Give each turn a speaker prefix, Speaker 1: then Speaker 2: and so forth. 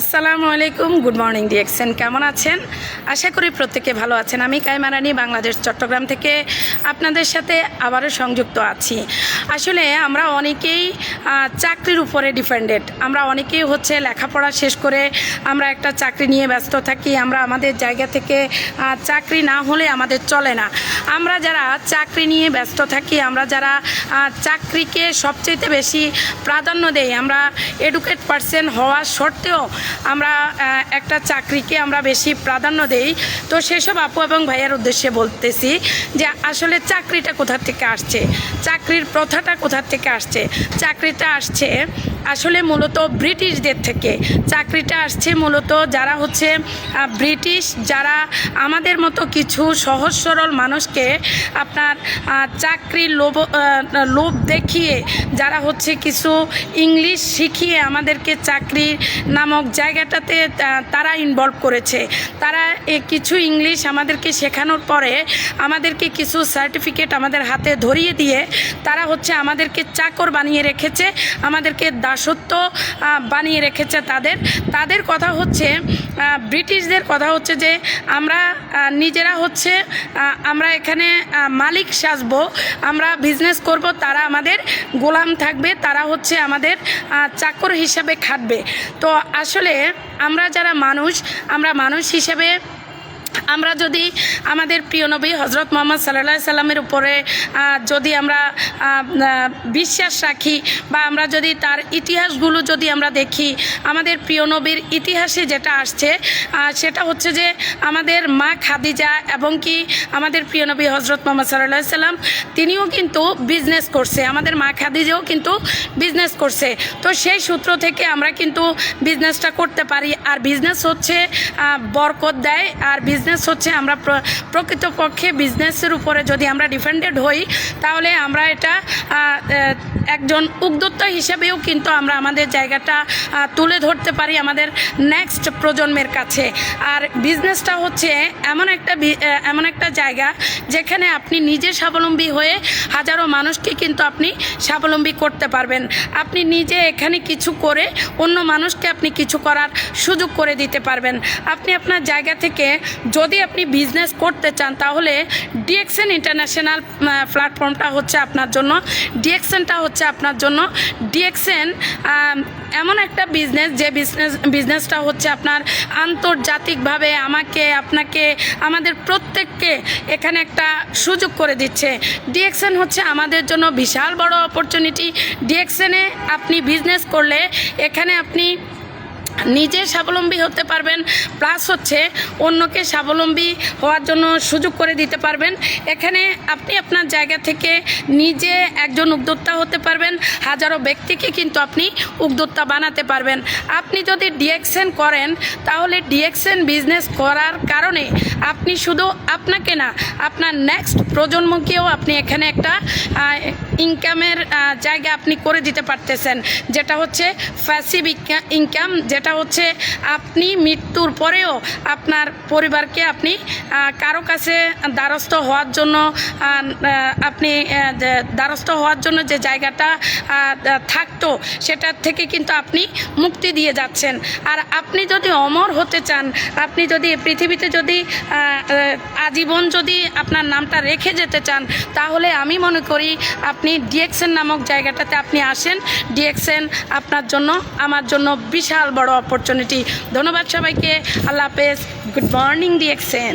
Speaker 1: আসসালামু আলাইকুম, good morning ডিএক্সেন কেমন আছেন? আশা করি প্রত্যেকে ভালো আছেন। আমি কাইমা রানী বাংলাদেশ, চট্টগ্রাম থেকে আপনাদের সাথে আবারও সংযুক্ত আছি। আসলে আমরা অনেকেই চাকরির উপরে ডিপেন্ডেড আমরা অনেকেই হচ্ছে লেখাপড়া শেষ করে আমরা একটা চাকরি নিয়ে ব্যস্ত থাকি। আমরা আমাদের জায়গা থেকে চাকরি না হলে আমাদের চলে না। আমরা যারা চাকরি নিয়ে ব্যস্ত থাকি, আমরা যারা চাকরিকে সবচেয়ে বেশি প্রাধান্য দেই, আমরা এডুকেট পার্সন হওয়া সত্ত্বেও আমরা একটা চাকরিকে আমরা বেশি প্রাধান্য দেই। তো সেসব আপু এবং ভাইয়ের উদ্দেশ্যে বলতেছি যে আসলে চাকরিটা কোথার থেকে আসছে? চাকরির প্রথাটা কোথার থেকে আসছে? চাকরিটা আসছে আসলে মূলত ব্রিটিশদের থেকে চাকরিটা আসছে মূলত যারা হচ্ছে ব্রিটিশ, যারা আমাদের মতো কিছু সহজ সরল মানুষকে আপনার চাকরির লোভ লোভ দেখিয়ে যারা হচ্ছে কিছু ইংলিশ শিখিয়ে আমাদেরকে চাকরি নামক জায়গাটাতে তারা ইনভলভ করেছে। তারা কিছু ইংলিশ আমাদেরকে শেখানোর পরে আমাদেরকে কিছু সার্টিফিকেট আমাদের হাতে ধরিয়ে দিয়ে তারা হচ্ছে আমাদেরকে চাকর বানিয়ে রেখেছে, আমাদেরকে দাসত্ব আহ, বানিয়ে রেখেছে তাদের। তাদের কথা হচ্ছে ব্রিটিশদের কথা হচ্ছে যে আমরা নিজেরা হচ্ছে আমরা এখানে মালিক সাজবো আমরা বিজনেস করব তারা আমাদের গোলাম থাকবে তারা হচ্ছে আমাদের চাকর হিসাবে খাটবে। তো আসলে আমরা যারা মানুষ আমরা মানুষ হিসেবে আমরা যদি আমাদের প্রিয় নবী হজরত মোহাম্মদ সাল্লাহ সাল্লামের উপরে যদি আমরা বিশ্বাস রাখি বা আমরা যদি তার ইতিহাসগুলো যদি আমরা দেখি, আমাদের প্রিয় নবীর ইতিহাসে যেটা আসছে সেটা হচ্ছে যে আমাদের মা খাদিজা এবং কি আমাদের প্রিয় নবী হজরত মোহাম্মদ সাল্লাহ সাল্লাম, তিনিও কিন্তু বিজনেস করছে। আমাদের মা খাদিজাও কিন্তু বিজনেস করছে। তো সেই সূত্র থেকে আমরা কিন্তু বিজনেসটা করতে পারি। আর বিজনেস হচ্ছে বরকত দেয়। আর বিজনেস হচ্ছে, আমরা প্রকৃতপক্ষে বিজনেসের উপরে যদি আমরা ডিপেন্ডেড হই, তাহলে আমরা এটা একজন উদ্যোক্তা হিসেবেও কিন্তু আমরা আমাদের জায়গাটা তুলে ধরতে পারি আমাদের নেক্সট প্রজন্মের কাছে। আর বিজনেসটা হচ্ছে এমন একটা এমন একটা জায়গা যেখানে আপনি নিজে স্বাবলম্বী হয়ে হাজারো মানুষকে কিন্তু আপনি স্বাবলম্বী করতে পারবেন। আপনি নিজে এখানে কিছু করে অন্য মানুষকে আপনি কিছু করার সুযোগ করে দিতে পারবেন। আপনি আপনার জায়গা থেকে যদি আপনি বিজনেস করতে চান, তাহলে ডিএক্সএন ইন্টারন্যাশনাল প্ল্যাটফর্মটা হচ্ছে আপনার জন্য। ডিএক্সএনটা হচ্ছে আপনার জন্য। ডিএক্সএন এমন একটা বিজনেস যে বিজনেস বিজনেসটা হচ্ছে আপনার আন্তর্জাতিকভাবে আমাকে, আপনাকে, আমাদের প্রত্যেককে এখানে একটা সুযোগ করে দিচ্ছে। ডিএক্সএন হচ্ছে আমাদের জন্য বিশাল বড় অপরচুনিটি ডিএক্সএনে আপনি বিজনেস করলে এখানে আপনি নিজে স্বাবলম্বী হতে পারবেন প্লাস হচ্ছে অন্যকে স্বাবলম্বী হওয়ার জন্য সুযোগ করে দিতে পারবেন। এখানে আপনি আপনার জায়গা থেকে নিজে একজন উদ্যোক্তা হতে পারবেন, হাজারো ব্যক্তিকে কিন্তু আপনি উদ্যোক্তা বানাতে পারবেন। আপনি যদি ডিএক্সেন করেন, তাহলে ডিএক্সেন বিজনেস করার কারণে আপনি শুধু আপনাকে না, আপনার নেক্সট প্রজন্মকেও আপনি এখানে একটা ইনকামের জায়গা আপনি করে দিতে পারতেছেন। যেটা হচ্ছে ফ্যাসিভ ইনকাম যেটা হচ্ছে আপনি মৃত্যুর পরেও আপনার পরিবারকে আপনি কারও কাছে দ্বারস্থ হওয়ার জন্য আপনি দ্বারস্থ হওয়ার জন্য যে জায়গাটা থাকতো সেটার থেকে কিন্তু আপনি মুক্তি দিয়ে যাচ্ছেন। আর আপনি যদি অমর হতে চান, আপনি যদি পৃথিবীতে যদি আজীবন যদি আপনার নামটা রেখে যেতে চান, তাহলে আমি মনে করি আপনি ডিএক্সএন নামক জায়গাটাতে আপনি আসেন। ডিএক্সএন আপনার জন্য, আমার জন্য বিশাল বড় অপরচুনিটি ধন্যবাদ সবাইকে। আল্লাহ হাফেজ। Good morning ডিএক্সেন